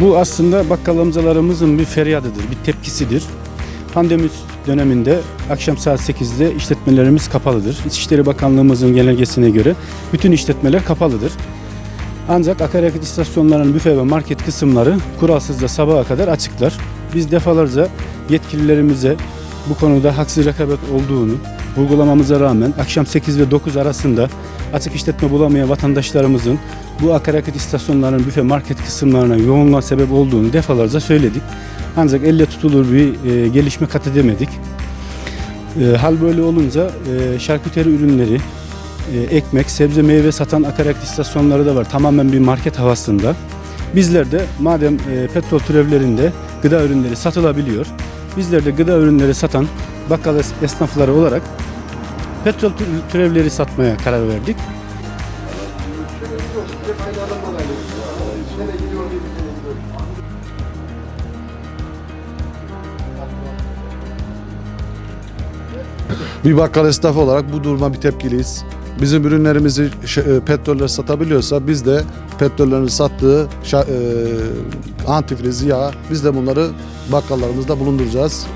Bu aslında bakkal amcalarımızın bir feryadıdır, bir tepkisidir. Pandemi döneminde akşam saat 8'de işletmelerimiz kapalıdır. İçişleri Bakanlığımızın genelgesine göre bütün işletmeler kapalıdır. Ancak akaryakıt istasyonlarının büfe ve market kısımları kuralsızca sabaha kadar açıklar. Biz defalarca yetkililerimize bu konuda haksız rekabet olduğunu vurgulamamıza rağmen akşam 8 ve 9 arasında açık işletme bulamayan vatandaşlarımızın bu akaryakıt istasyonlarının büfe market kısımlarına yoğunluğa sebep olduğunu defalarca söyledik. Ancak elle tutulur bir e, gelişme kat edemedik. E, hal böyle olunca e, şarküteri ürünleri, e, ekmek, sebze, meyve satan akaryakıt istasyonları da var. Tamamen bir market havasında. Bizler de madem e, petrol türevlerinde gıda ürünleri satılabiliyor, bizler de gıda ürünleri satan bakkal es- esnafları olarak petrol tü- türevleri satmaya karar verdik. Bir bakkal esnafı olarak bu duruma bir tepkiliyiz. Bizim ürünlerimizi e, petroller satabiliyorsa biz de petrollerin sattığı e, antifriz yağ biz de bunları bakkallarımızda bulunduracağız.